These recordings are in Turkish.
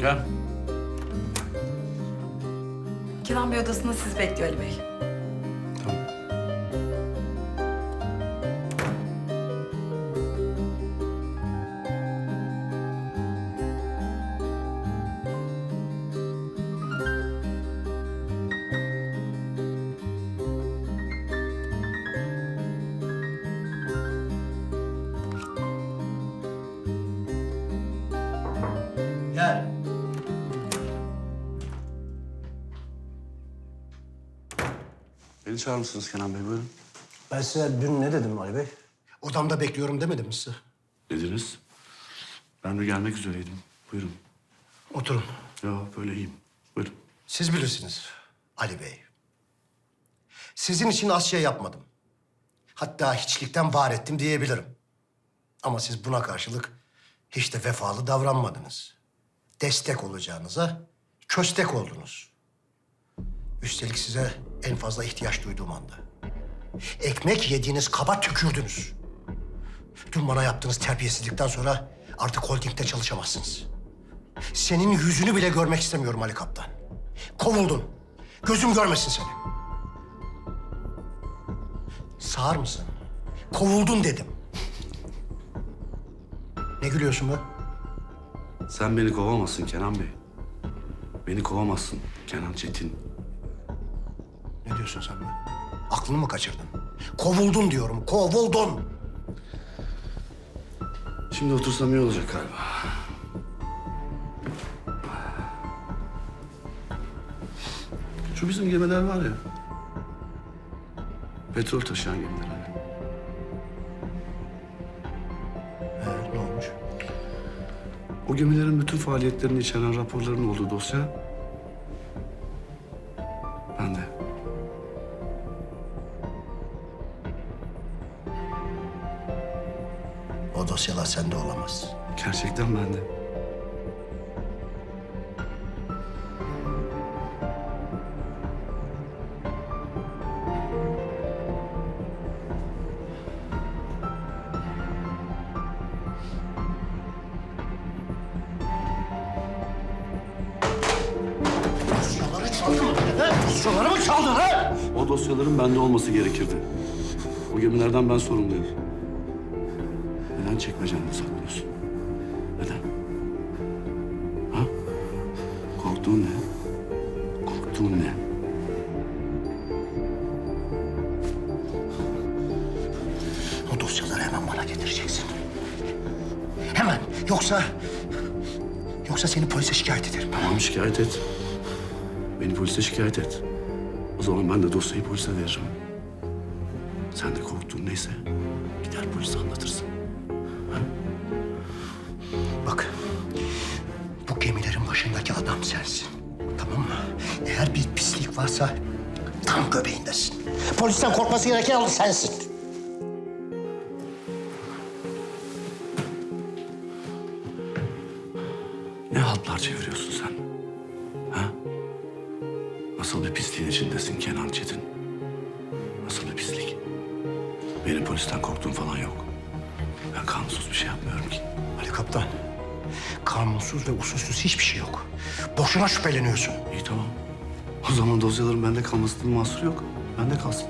Gel. Kenan Bey odasında sizi bekliyor Ali Bey. Beni çağırmışsınız Kenan Bey, buyurun. Ben size dün ne dedim Ali Bey? Odamda bekliyorum demedim mi size? Dediniz. Ben de gelmek üzereydim. Buyurun. Oturun. Ya böyle iyiyim. Buyurun. Siz bilirsiniz Ali Bey. Sizin için az şey yapmadım. Hatta hiçlikten var ettim diyebilirim. Ama siz buna karşılık hiç de vefalı davranmadınız. Destek olacağınıza köstek oldunuz. Üstelik size en fazla ihtiyaç duyduğum anda. Ekmek yediğiniz kaba tükürdünüz. Dün bana yaptığınız terbiyesizlikten sonra artık holdingde çalışamazsınız. Senin yüzünü bile görmek istemiyorum Ali Kaptan. Kovuldun. Gözüm görmesin seni. Sağır mısın? Kovuldun dedim. Ne gülüyorsun be? Sen beni kovamazsın Kenan Bey. Beni kovamazsın Kenan Çetin. Ne diyorsun sen be? Aklını mı kaçırdın? Kovuldun diyorum, kovuldun. Şimdi otursam iyi olacak galiba. Şu bizim gemiler var ya. Petrol taşıyan gemiler hani. Ee, ne olmuş? O gemilerin bütün faaliyetlerini içeren raporların olduğu dosya... O dosyalar sende olamaz. Gerçekten bende. Dosyaları çaldın mı? He? Dosyaları mı çaldın ha? O dosyaların bende olması gerekirdi. O gemilerden ben sorumluyum. Neden çekmecende saklıyorsun? Neden? Ha? Korktuğun ne? Korktuğun ne? O dosyaları hemen bana getireceksin. Hemen. Yoksa... Yoksa seni polise şikayet ederim. Tamam şikayet et. Beni polise şikayet et. O zaman ben de dosyayı polise veririm. Sen de korktuğun neyse gider polise anlatırsın. Sensin. Tamam mı? Eğer bir pislik varsa tam göbeğindesin. Polisten korkması gereken o sensin. Ne haltlar çeviriyorsun sen? Ha? Nasıl bir pisliğin içindesin Kenan Çetin? Nasıl bir pislik? Benim polisten korktuğum falan yok. Ben kanunsuz bir şey yapmıyorum ki. Ali Kaptan, kanunsuz ve usulsüz hiçbir şey yok. Boşuna şüpheleniyorsun. İyi tamam. O zaman dosyaların bende kalmasının mahsuru yok. Bende kalsın.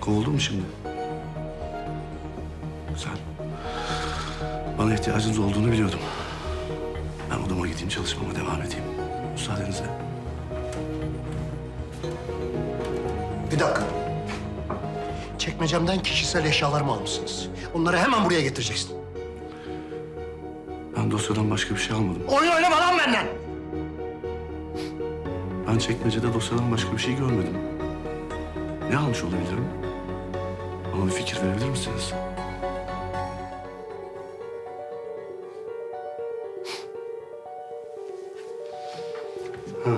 Kovuldun mu şimdi? Güzel. Bana ihtiyacınız olduğunu biliyordum. Ben odama gideyim çalışmama devam edeyim. Müsaadenizle. Bir dakika. Çekmecemden kişisel eşyalarımı almışsınız. Onları hemen buraya getireceksin. Ben dosyadan başka bir şey almadım. Oyun oynama lan benden. Ben çekmecede dosyadan başka bir şey görmedim. Ne almış olabilirim? Bana bir fikir verebilir misiniz? Ha.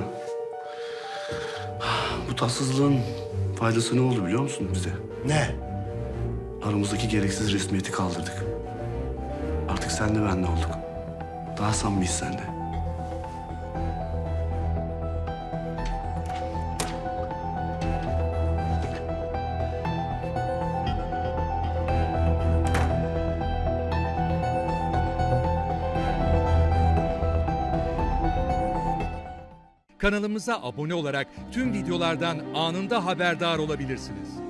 Bu tatsızlığın faydası ne oldu biliyor musun bize? Ne? Aramızdaki gereksiz resmiyeti kaldırdık. Artık sen de ben de olduk. Daha samimiyiz sende. Kanalımıza abone olarak tüm videolardan anında haberdar olabilirsiniz.